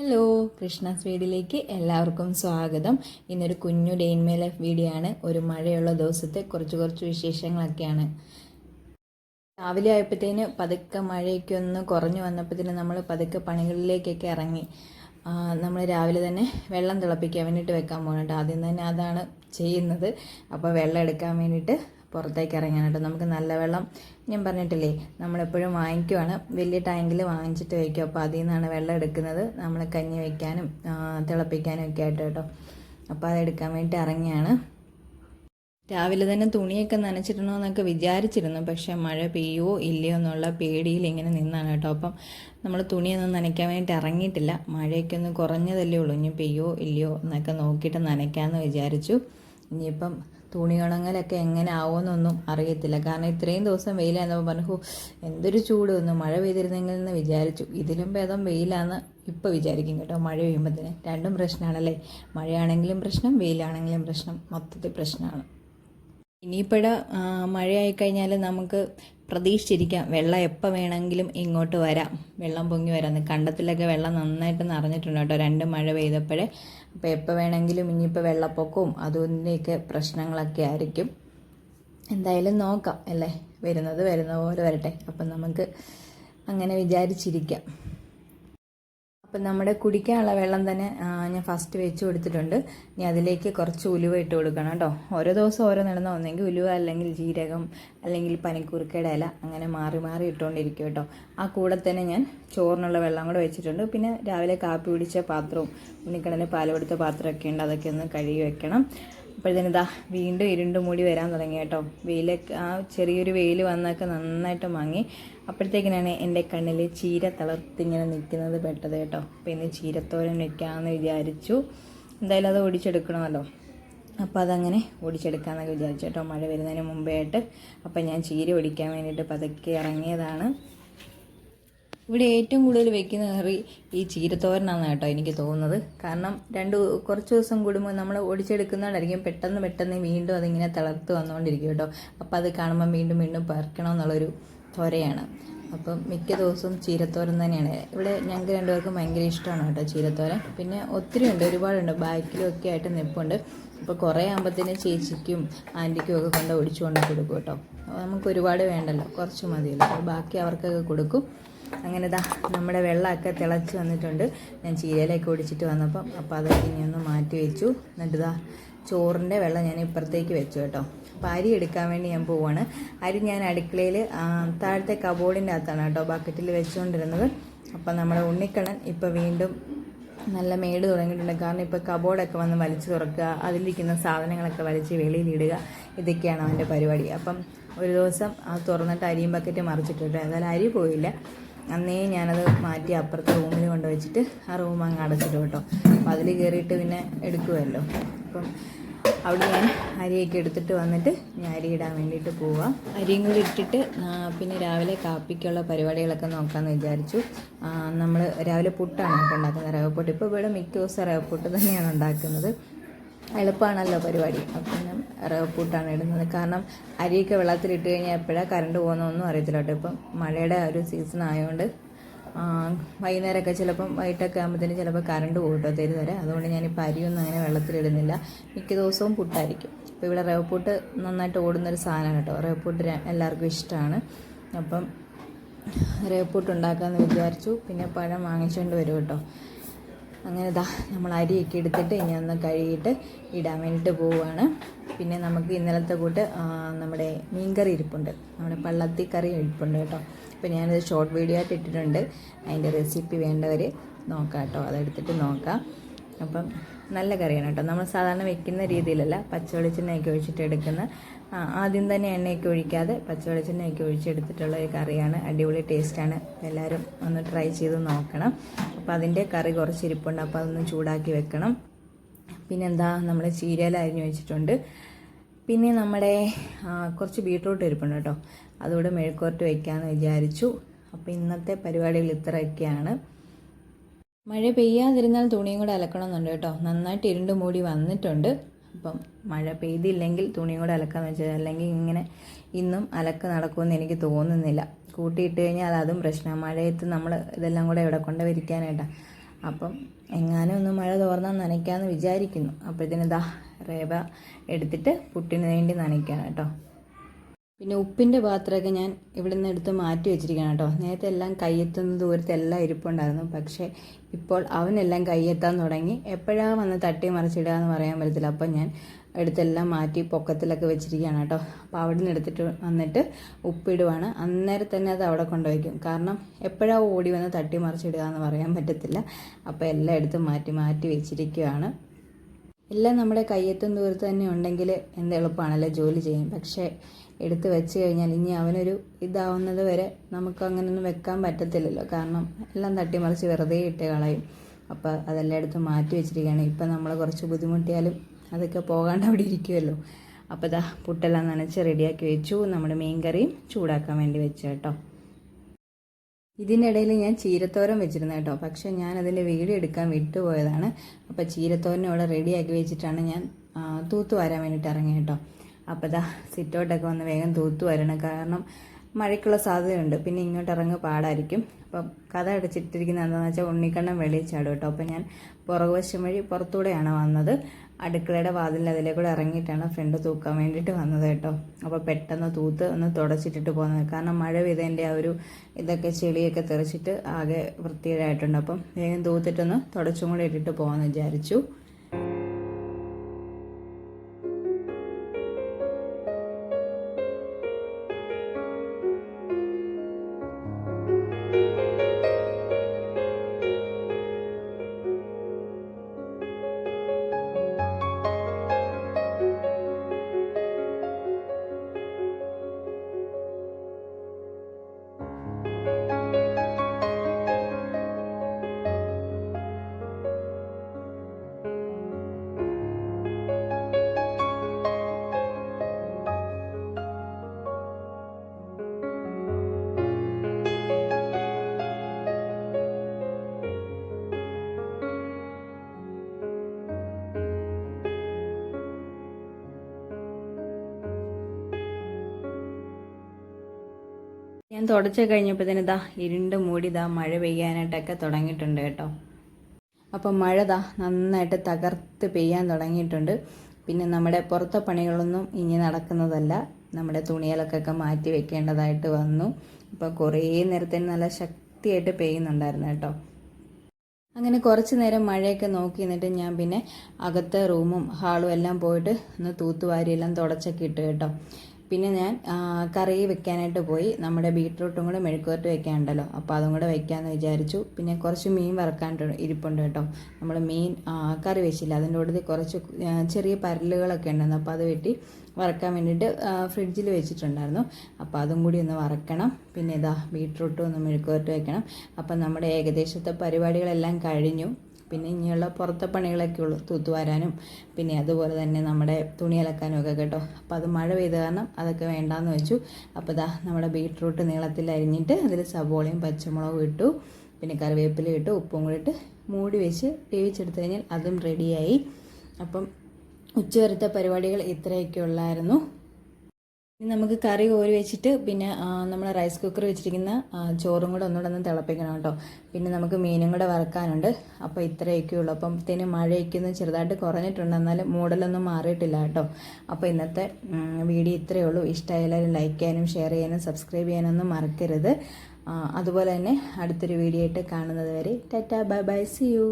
Hello Krishna സ്വീഡിലേക്ക് എല്ലാവർക്കും സ്വാഗതം. ഇന്നൊരു കുഞ്ഞു ഡെയിൻമേ ലൈഫ് വീഡിയോ ആണ് ഒരു മഴയുള്ള ദിവസത്തെ കുറച്ച് കുറച്ച് വിശേഷങ്ങളൊക്കെയാണ്. രാവിലെ ആയപ്പോഴത്തേന് പതുക്കെ മഴയൊക്കെ ഒന്ന് കുറഞ്ഞു വന്നപ്പോഴത്തേന് നമ്മൾ പതുക്കെ പണികളിലേക്കൊക്കെ ഇറങ്ങി. നമ്മൾ രാവിലെ തന്നെ വെള്ളം തിളപ്പിക്കാൻ വേണ്ടിയിട്ട് വെക്കാൻ പോകുന്നുണ്ട് ആദ്യം തന്നെ അതാണ് ചെയ്യുന്നത്. അപ്പോൾ വെള്ളം എടുക്കാൻ വേണ്ടിയിട്ട് പുറത്തേക്ക് ഇറങ്ങാനായിട്ട് നമുക്ക് നല്ല വെള്ളം ഞാൻ പറഞ്ഞിട്ടില്ലേ നമ്മളെപ്പോഴും വാങ്ങിക്കുവാണ്. വലിയ ടാങ്കിൽ വാങ്ങിച്ചിട്ട് വയ്ക്കും. അപ്പോൾ അതിൽ നിന്നാണ് വെള്ളം എടുക്കുന്നത്. നമ്മൾ കഞ്ഞി വയ്ക്കാനും തിളപ്പിക്കാനും ഒക്കെ ആയിട്ട് കേട്ടോ. അപ്പോൾ അതെടുക്കാൻ വേണ്ടി ഇറങ്ങിയാണ്. രാവിലെ തന്നെ തുണിയൊക്കെ നനച്ചിടണമെന്നൊക്കെ വിചാരിച്ചിരുന്നു. പക്ഷേ മഴ പെയ്യുമോ ഇല്ലയോ എന്നുള്ള പേടിയിൽ ഇങ്ങനെ നിന്നാണ് കേട്ടോ. അപ്പം നമ്മൾ തുണിയൊന്നും നനയ്ക്കാൻ വേണ്ടി ഇറങ്ങിയിട്ടില്ല. മഴയൊക്കെ ഒന്ന് കുറഞ്ഞതല്ലേ ഉള്ളൂ. ഇനി പെയ്യോ ഇല്ലയോ എന്നൊക്കെ നോക്കിയിട്ട് നനയ്ക്കാമെന്ന് വിചാരിച്ചു. ഇനിയിപ്പം തുണി ഉണങ്ങലൊക്കെ എങ്ങനെ ആവുമെന്നൊന്നും അറിയത്തില്ല. കാരണം ഇത്രയും ദിവസം വെയിലായിരുന്നപ്പോൾ പറഞ്ഞു "ഹോ, എന്തൊരു ചൂട് ഒന്ന് മഴ പെയ്തിരുന്നെങ്കിൽ എന്ന് വിചാരിച്ചു. ഇതിലും ഭേദം വെയിലാന്ന് ഇപ്പോൾ വിചാരിക്കും കേട്ടോ മഴ പെയ്യുമ്പോഴത്തേന് രണ്ടും പ്രശ്നമാണല്ലേ മഴയാണെങ്കിലും പ്രശ്നം വെയിലാണെങ്കിലും പ്രശ്നം. മൊത്തത്തിൽ പ്രശ്നമാണ് ഇനിയിപ്പോഴ മഴയായി കഴിഞ്ഞാൽ നമുക്ക് പ്രതീക്ഷിച്ചിരിക്കാം വെള്ളം എപ്പോൾ വേണമെങ്കിലും ഇങ്ങോട്ട് വരാം. വെള്ളം പൊങ്ങി വരാം. കണ്ടത്തിലൊക്കെ വെള്ളം നന്നായിട്ട് നിറഞ്ഞിട്ടുണ്ട് കേട്ടോ. രണ്ട് മഴ പെയ്തപ്പോഴേ. അപ്പോൾ എപ്പോൾ വേണമെങ്കിലും ഇനിയിപ്പോൾ വെള്ളപ്പൊക്കവും അതിന്റെയൊക്കെ പ്രശ്നങ്ങളൊക്കെ ആയിരിക്കും. എന്തായാലും നോക്കാം അല്ലേ? വരുന്നത് വരുന്ന പോലെ വരട്ടെ. അപ്പം നമുക്ക് അങ്ങനെ വിചാരിച്ചിരിക്കാം. അപ്പം നമ്മുടെ കുടിക്കാനുള്ള വെള്ളം തന്നെ ഞാൻ ഫസ്റ്റ് വെച്ച് കൊടുത്തിട്ടുണ്ട്. ഇനി അതിലേക്ക് കുറച്ച് ഉലുവ ഇട്ട് കൊടുക്കണം കേട്ടോ. ഓരോ ദിവസം ഓരോ നടന്ന ഒന്നെങ്കിൽ ഉലുവ അല്ലെങ്കിൽ ജീരകം അല്ലെങ്കിൽ പനിക്കൂർക്കയുടെ ഇല അങ്ങനെ മാറി മാറി ഇട്ടുകൊണ്ടിരിക്കും കേട്ടോ. ആ കൂടെ തന്നെ ഞാൻ ചോറിനുള്ള വെള്ളം കൂടെ വെച്ചിട്ടുണ്ട്. പിന്നെ രാവിലെ കാപ്പി പിടിച്ച പാത്രവും ഉണ്ണിക്കടന് പാൽ കൊടുത്ത പാത്രമൊക്കെ ഉണ്ട്. അതൊക്കെ ഒന്ന് കഴുകി വെക്കണം. അപ്പോഴത്തേന് ഇതാ വീണ്ടും ഇരുണ്ട് മൂടി വരാൻ തുടങ്ങി കേട്ടോ. വെയിലൊക്കെ ആ ചെറിയൊരു വെയിൽ വന്നൊക്കെ നന്നായിട്ട് മങ്ങി. അപ്പോഴത്തേക്കിനാണ് എന്റെ കണ്ണിൽ ചീര തളർത്തിങ്ങനെ നിൽക്കുന്നത് പെട്ടത് കേട്ടോ. അപ്പോൾ ഇന്ന് ചീരത്തോരൻ നിൽക്കാമെന്ന് വിചാരിച്ചു. എന്തായാലും അത് ഒടിച്ചെടുക്കണമല്ലോ. അപ്പോൾ അതങ്ങനെ ഒടിച്ചെടുക്കാമെന്നൊക്കെ വിചാരിച്ചു കേട്ടോ. മഴ വരുന്നതിന് മുമ്പേ ആയിട്ട് അപ്പോൾ ഞാൻ ചീര ഒടിക്കാൻ വേണ്ടിയിട്ട് പതുക്കെ ഇറങ്ങിയതാണ്. ഇവിടെ ഏറ്റവും കൂടുതൽ വെക്കുന്ന കറി ഈ ചീരത്തോരനാണ് കേട്ടോ എനിക്ക് തോന്നുന്നത്. കാരണം രണ്ട് കുറച്ച് ദിവസം കൂടുമ്പോൾ നമ്മൾ ഒടിച്ചെടുക്കുന്നതായിരിക്കും. പെട്ടെന്ന് പെട്ടെന്ന് വീണ്ടും അതിങ്ങനെ തിളർത്ത് വന്നുകൊണ്ടിരിക്കും കേട്ടോ. അപ്പോൾ അത് കാണുമ്പോൾ വീണ്ടും വീണ്ടും പറിക്കണം എന്നുള്ളൊരു ത്വരയാണ്. അപ്പം മിക്ക ദിവസവും ചീരത്തോരൻ തന്നെയാണ്. ഇവിടെ ഞങ്ങൾക്ക് രണ്ടുപേർക്കും ഭയങ്കര ഇഷ്ടമാണ് കേട്ടോ ചീരത്തോരൻ. പിന്നെ ഒത്തിരി ഉണ്ട് ഒരുപാടുണ്ട്. ബാക്കിലും ഒക്കെ ആയിട്ട് നിൽപ്പുണ്ട് അപ്പോൾ കുറേ ആകുമ്പോഴത്തേന് ചേച്ചിക്കും ആന്റിക്കും ഒക്കെ കൊണ്ട് ഒടിച്ചു കൊണ്ട് കൊടുക്കും കേട്ടോ. നമുക്ക് ഒരുപാട് വേണ്ടല്ലോ. കുറച്ച് മതിയല്ലോ. ബാക്കി അവർക്കൊക്കെ കൊടുക്കും. അങ്ങനെ ഇതാ നമ്മുടെ വെള്ളമൊക്കെ തിളച്ച് വന്നിട്ടുണ്ട്. ഞാൻ ചീരയിലേക്ക് ഒടിച്ചിട്ട് വന്നപ്പം അപ്പോൾ അതൊക്കെ ഒന്ന് മാറ്റി വെച്ചു. എന്നിട്ട് ദാ ചോറിന്റെ വെള്ളം ഞാൻ ഇപ്പുറത്തേക്ക് വെച്ചു കേട്ടോ. അപ്പോൾ അരി എടുക്കാൻ വേണ്ടി ഞാൻ പോവാണ്. അരി ഞാൻ അടുക്കളയിൽ താഴത്തെ കബോർഡിന്റെ അകത്താണ് കേട്ടോ ബക്കറ്റിൽ വെച്ചുകൊണ്ടിരുന്നത് അപ്പോൾ നമ്മുടെ ഉണ്ണിക്കണ്ണൻ ഇപ്പോൾ വീണ്ടും നല്ല മേട് തുടങ്ങിയിട്ടുണ്ട്. കാരണം ഇപ്പോൾ കബോർഡൊക്കെ വന്ന് വലിച്ചു തുറക്കുക അതിലിരിക്കുന്ന സാധനങ്ങളൊക്കെ വലിച്ച് വെളിയിലിടുക ഇതൊക്കെയാണ് അവന്റെ പരിപാടി. അപ്പം ഒരു ദിവസം ആ തുറന്നിട്ട് അരിയും ബക്കറ്റ് മറിച്ചിട്ടിട്ട് എന്നാലും അരി പോയില്ല. അന്നേ ഞാനത് മാറ്റി അപ്പുറത്തെ റൂമിൽ കൊണ്ടുവച്ചിട്ട് ആ റൂം അങ്ങ് അടച്ചിട്ട് കേട്ടോ. അപ്പോൾ അതിൽ കയറിയിട്ട് പിന്നെ എടുക്കുമല്ലോ അപ്പം അവിടെ ഞാൻ അരിയൊക്കെ എടുത്തിട്ട് വന്നിട്ട് ഞാൻ അരി ഇടാൻ വേണ്ടിയിട്ട് പോവാം. അരിയും കൂടി ഇട്ടിട്ട് പിന്നെ രാവിലെ കാപ്പിക്കുള്ള പരിപാടികളൊക്കെ നോക്കാമെന്ന് വിചാരിച്ചു. നമ്മൾ രാവിലെ പുട്ടാണ് കേട്ടോ ഉണ്ടാക്കുന്നത്. റവപ്പൊട്ട് ഇപ്പോൾ ഇവിടെ മിക്ക ദിവസം റവപ്പൊട്ട് തന്നെയാണ് ഉണ്ടാക്കുന്നത്. എളുപ്പമാണല്ലോ പരിപാടി. അപ്പം റവപ്പൂട്ടാണ് ഇടുന്നത്. കാരണം അരിയൊക്കെ വെള്ളത്തിലിട്ട് കഴിഞ്ഞാൽ എപ്പോഴാണ് കറണ്ട് പോകുന്നതൊന്നും അറിയത്തില്ല കേട്ടോ. ഇപ്പം മഴയുടെ ഒരു സീസൺ ആയതുകൊണ്ട് വൈകുന്നേരമൊക്കെ ചിലപ്പം വൈകിട്ടൊക്കെ ആകുമ്പോഴത്തേന് ചിലപ്പോൾ കറണ്ട് പോകും കേട്ടോ തരും വരെ അതുകൊണ്ട് ഞാനിപ്പോൾ അരിയൊന്നും അങ്ങനെ വെള്ളത്തിലിടുന്നില്ല. മിക്ക ദിവസവും പുട്ടായിരിക്കും അപ്പോൾ ഇവിടെ റവപ്പൂട്ട് നന്നായിട്ട് ഓടുന്നൊരു സാധനമാണ് കേട്ടോ. റവപ്പൂട്ട് എല്ലാവർക്കും ഇഷ്ടമാണ് അപ്പം റവപ്പൂട്ട് ഉണ്ടാക്കാമെന്ന് വിചാരിച്ചു. പിന്നെ പഴം വാങ്ങിച്ചുകൊണ്ട് വരും കേട്ടോ. അങ്ങനെ ഇതാ നമ്മൾ അരിയൊക്കെ എടുത്തിട്ട് ഇനി ഒന്ന് കഴുകിയിട്ട് ഇടാൻ വേണ്ടിയിട്ട് പോവുകയാണ്. പിന്നെ നമുക്ക് ഇന്നലത്തെ കൂട്ട് നമ്മുടെ മീൻകറി ഇരിപ്പുണ്ട്. നമ്മുടെ പള്ളത്തി കറി ഇരിപ്പുണ്ട് കേട്ടോ. അപ്പോൾ ഞാനത് ഷോർട്ട് വീഡിയോ ആയിട്ട് ഇട്ടിട്ടുണ്ട്. അതിന്റെ റെസിപ്പി വേണ്ടവർ നോക്കാം കേട്ടോ അതെടുത്തിട്ട് നോക്കാം. അപ്പം നല്ല കറിയാണ് കേട്ടോ. നമ്മൾ സാധാരണ വെക്കുന്ന രീതിയിലല്ല പച്ചവെളിച്ചെണ്ണയൊക്കെ ഒഴിച്ചിട്ട് എടുക്കുന്ന ആദ്യം തന്നെ എണ്ണയൊക്കെ ഒഴിക്കാതെ പച്ചവെളിച്ചെണ്ണയൊക്കെ ഒഴിച്ചെടുത്തിട്ടുള്ള ഒരു കറിയാണ്. അടിപൊളി ടേസ്റ്റാണ്. എല്ലാവരും ഒന്ന് ട്രൈ ചെയ്ത് നോക്കണം. അപ്പോൾ അതിന്റെ കറി കുറച്ച് ഇരിപ്പുണ്ട്. അപ്പോൾ അതൊന്ന് ചൂടാക്കി വെക്കണം. പിന്നെന്താ നമ്മൾ ചീരയില അരിഞ്ഞു വെച്ചിട്ടുണ്ട്. പിന്നെ നമ്മുടെ കുറച്ച് ബീട്രൂട്ട് ഇരിപ്പുണ്ട് കേട്ടോ. അതുകൂടെ മെഴുക്കോർട്ട് വെക്കാമെന്ന് വിചാരിച്ചു. അപ്പോൾ ഇന്നത്തെ പരിപാടികൾ ഇത്രയൊക്കെയാണ്. മഴ പെയ്യാതിരുന്നാൽ തുണിയും കൂടെ അലക്കണമെന്നുണ്ട് കേട്ടോ. നന്നായിട്ട് ഇരുണ്ട് മൂടി വന്നിട്ടുണ്ട്. അപ്പം മഴ പെയ്തില്ലെങ്കിൽ തുണിയും കൂടെ അലക്കാന്ന് വെച്ചാൽ അല്ലെങ്കിൽ ഇങ്ങനെ ഇന്നും അലക്ക് നടക്കുമെന്ന് എനിക്ക് തോന്നുന്നില്ല. കൂട്ടിയിട്ട് കഴിഞ്ഞാൽ അതും പ്രശ്നമാണ്. മഴയത്ത് നമ്മൾ ഇതെല്ലാം കൂടെ ഇവിടെ കൊണ്ട് വിരിക്കാനായിട്ടാണ് അപ്പം എങ്ങാനും ഒന്ന് മഴ തോർന്നാൽ നനയ്ക്കാമെന്ന് വിചാരിക്കുന്നു. അപ്പോഴത്തേനിതാ റേവ എടുത്തിട്ട് പുട്ടിന് വേണ്ടി നനയ്ക്കുകയാണ് കേട്ടോ. പിന്നെ ഉപ്പിന്റെ പാത്രമൊക്കെ ഞാൻ ഇവിടെ നിന്ന് എടുത്ത് മാറ്റി വെച്ചിരിക്കണം കേട്ടോ. നേരത്തെ എല്ലാം കയ്യെത്തുന്ന ദൂരത്ത് എല്ലാം ഇരിപ്പുണ്ടായിരുന്നു. പക്ഷേ ഇപ്പോൾ അവനെല്ലാം കയ്യെത്താൻ തുടങ്ങി. എപ്പോഴാണ് വന്ന് തട്ടി മറിച്ചിടുക എന്ന് പറയാൻ പറ്റത്തില്ല. അപ്പം ഞാൻ എടുത്തെല്ലാം മാറ്റി പൊക്കത്തിലൊക്കെ വെച്ചിരിക്കുകയാണ് കേട്ടോ. അപ്പോൾ അവിടെ നിന്ന് എടുത്തിട്ട് വന്നിട്ട് ഉപ്പിടുവാണ്. അന്നേരം തന്നെ അത് അവിടെ കൊണ്ടുവയ്ക്കും കാരണം എപ്പോഴാണ് ഓടി വന്ന് തട്ടി മറിച്ചിടുക എന്ന് പറയാൻ പറ്റത്തില്ല. അപ്പോൾ എല്ലാം എടുത്ത് മാറ്റി മാറ്റി വെച്ചിരിക്കുകയാണ്. എല്ലാം നമ്മുടെ കയ്യെത്തും ദൂരത്ത് തന്നെ ഉണ്ടെങ്കിൽ എന്ത് എളുപ്പമാണല്ലോ ജോലി ചെയ്യാൻ. പക്ഷേ എടുത്ത് വെച്ച് കഴിഞ്ഞാൽ ഇനി അവനൊരു ഇതാവുന്നത് വരെ നമുക്ക് അങ്ങനെയൊന്നും വെക്കാൻ പറ്റത്തില്ലല്ലോ. കാരണം എല്ലാം തട്ടിമറിച്ച് വെറുതെ ഇട്ട് കളയും. അപ്പോൾ അതെല്ലാം എടുത്ത് മാറ്റി വെച്ചിരിക്കുകയാണ്. ഇപ്പം നമ്മൾ കുറച്ച് ബുദ്ധിമുട്ടിയാലും അതൊക്കെ പോകാണ്ട് അവിടെ ഇരിക്കുമല്ലോ അപ്പോൾ ഇതാ പുട്ടെല്ലാം നനച്ച് റെഡിയാക്കി വെച്ചു. നമ്മുടെ മീൻ കറിയും ചൂടാക്കാൻ വേണ്ടി വെച്ചു കേട്ടോ. ഇതിനിടയിൽ ഞാൻ ചീരത്തോരൻ വെച്ചിരുന്നു കേട്ടോ. പക്ഷേ ഞാൻ അതിന്റെ വീഡിയോ എടുക്കാൻ വിട്ടുപോയതാണ്. അപ്പോൾ അവിടെ റെഡിയാക്കി വെച്ചിട്ടാണ് ഞാൻ തൂത്തു തൂത്ത് വരാൻ വേണ്ടിയിട്ട് ഇറങ്ങി കേട്ടോ. അപ്പോൾ ഇതാ സിറ്റോട്ടൊക്കെ വന്ന് വേഗം തൂത്തു വരണം. കാരണം മഴയ്ക്കുള്ള സാധ്യതയുണ്ട്. പിന്നെ ഇങ്ങോട്ട് ഇറങ്ങി പാടായിരിക്കും. അപ്പം കഥ അടച്ചിട്ടിരിക്കുന്നത് എന്താണെന്ന് വെച്ചാൽ ഉണ്ണിക്കണ്ണം വെളിയിൽ ചാടും കേട്ടോ. അപ്പം ഞാൻ പുറകുവശം വഴി പുറത്തൂടെയാണ് വന്നത്. അടുക്കളയുടെ വാതിലിന്റെ കൂടെ ഇറങ്ങിയിട്ടാണ് ഫ്രണ്ട് തൂക്കാൻ വേണ്ടിയിട്ട് വന്നത് കേട്ടോ. അപ്പോൾ പെട്ടെന്ന് തൂത്ത് ഒന്ന് തുടച്ചിട്ടിട്ട് പോകുന്നത് കാരണം മഴ പെയ്തതിന്റെ ആ ഒരു ഇതൊക്കെ ചെളിയൊക്കെ തെറിച്ചിട്ട് ആകെ വൃത്തികേടായിട്ടുണ്ട്. അപ്പം വേഗം തൂത്തിട്ടൊന്ന് തുടച്ചും കൂടെ ഇട്ടിട്ട് പോകാമെന്ന് വിചാരിച്ചു. ഞാൻ തുടച്ച് കഴിഞ്ഞപ്പോഴത്തേന് ഇതാ ഇരുണ്ട് മൂടി ഇതാ മഴ പെയ്യാനായിട്ടൊക്കെ തുടങ്ങിയിട്ടുണ്ട് കേട്ടോ. അപ്പം മഴ ദാ നന്നായിട്ട് തകർത്ത് പെയ്യാൻ തുടങ്ങിയിട്ടുണ്ട്. പിന്നെ നമ്മുടെ പുറത്തെ പണികളൊന്നും ഇനി നടക്കുന്നതല്ല. നമ്മുടെ തുണികളൊക്കെ മാറ്റി വെക്കേണ്ടതായിട്ട് വന്നു. ഇപ്പോൾ കുറേ നേരത്തിന് നല്ല ശക്തിയായിട്ട് പെയ്യുന്നുണ്ടായിരുന്നു കേട്ടോ. അങ്ങനെ കുറച്ച് നേരം മഴയൊക്കെ നോക്കി നിന്നിട്ട് ഞാൻ പിന്നെ അകത്തെ റൂമും ഹാളും എല്ലാം പോയിട്ട് ഒന്ന് തൂത്തുവാരിയെല്ലാം തുടച്ചൊക്കെ ഇട്ട് കേട്ടോ. പിന്നെ ഞാൻ കറി വെക്കാനായിട്ട് പോയി. നമ്മുടെ ബീട്രൂട്ടും കൂടെ മെഴുക്കുവരട്ട് വെക്കാനുണ്ടല്ലോ. അപ്പോൾ അതും കൂടെ വെക്കാമെന്ന് വിചാരിച്ചു. പിന്നെ കുറച്ച് മീൻ വറക്കാൻ ഇരിപ്പുണ്ട് കേട്ടോ. നമ്മൾ മീൻ കറി വെച്ചില്ല. അതിന്റെ കൂടെ കുറച്ച് ചെറിയ പരലുകളൊക്കെ ഉണ്ടായിരുന്നു. അപ്പോൾ അത് വെട്ടി വറക്കാൻ വേണ്ടിയിട്ട് ഫ്രിഡ്ജിൽ വെച്ചിട്ടുണ്ടായിരുന്നു. അപ്പോൾ അതും കൂടി ഒന്ന് വറക്കണം. പിന്നെ ഇതാ ബീട്രൂട്ടും ഒന്ന് മെഴുക്കുവരട്ട് വെക്കണം. അപ്പം നമ്മുടെ ഏകദേശത്തെ പരിപാടികളെല്ലാം കഴിഞ്ഞു. പിന്നെ ഇനിയുള്ള പുറത്തെ പണികളൊക്കെ ഉള്ളൂ തൂത്തുവാരാനും പിന്നെ അതുപോലെ തന്നെ നമ്മുടെ തുണി അലക്കാനും ഒക്കെ കേട്ടോ. അപ്പോൾ അത് മഴ പെയ്ത കാരണം അതൊക്കെ വേണ്ടാന്ന് വെച്ചു. അപ്പോൾ ഇതാ നമ്മുടെ ബീട്രൂട്ട് നീളത്തിൽ അരിഞ്ഞിട്ട് അതിൽ സവോളയും പച്ചമുളകും ഇട്ടു പിന്നെ കറിവേപ്പില ഇട്ട് ഉപ്പും കൂടി ഇട്ട് മൂടി വെച്ച് വേവിച്ചെടുത്ത് കഴിഞ്ഞാൽ അതും റെഡിയായി അപ്പം ഉച്ചവരത്തെ പരിപാടികൾ ഇത്രയൊക്കെ ഉള്ളായിരുന്നു. ഇനി നമുക്ക് കറി കോരി വെച്ചിട്ട് പിന്നെ നമ്മൾ റൈസ് കുക്കർ വെച്ചിരിക്കുന്ന ചോറും കൂടെ ഒന്നുകൂടെ ഒന്ന് തിളപ്പിക്കണം കേട്ടോ. പിന്നെ നമുക്ക് മീനും കൂടെ വറക്കാനുണ്ട്. അപ്പോൾ ഇത്രയൊക്കെ ഉള്ളൂ. അപ്പം തേന് മഴയൊക്കെ ഒന്ന് ചെറുതായിട്ട് കുറഞ്ഞിട്ടുണ്ട്. എന്നാലും മൂടലൊന്നും മാറിയിട്ടില്ല കേട്ടോ. അപ്പോൾ ഇന്നത്തെ വീഡിയോ ഇത്രയേ ഉള്ളൂ. ഇഷ്ടമായാലും ലൈക്ക് ചെയ്യാനും ഷെയർ ചെയ്യാനും സബ്സ്ക്രൈബ് ചെയ്യാനൊന്നും മറക്കരുത്. അതുപോലെ തന്നെ അടുത്തൊരു വീഡിയോ ആയിട്ട് കാണുന്നത് വരെ tata bye bye see you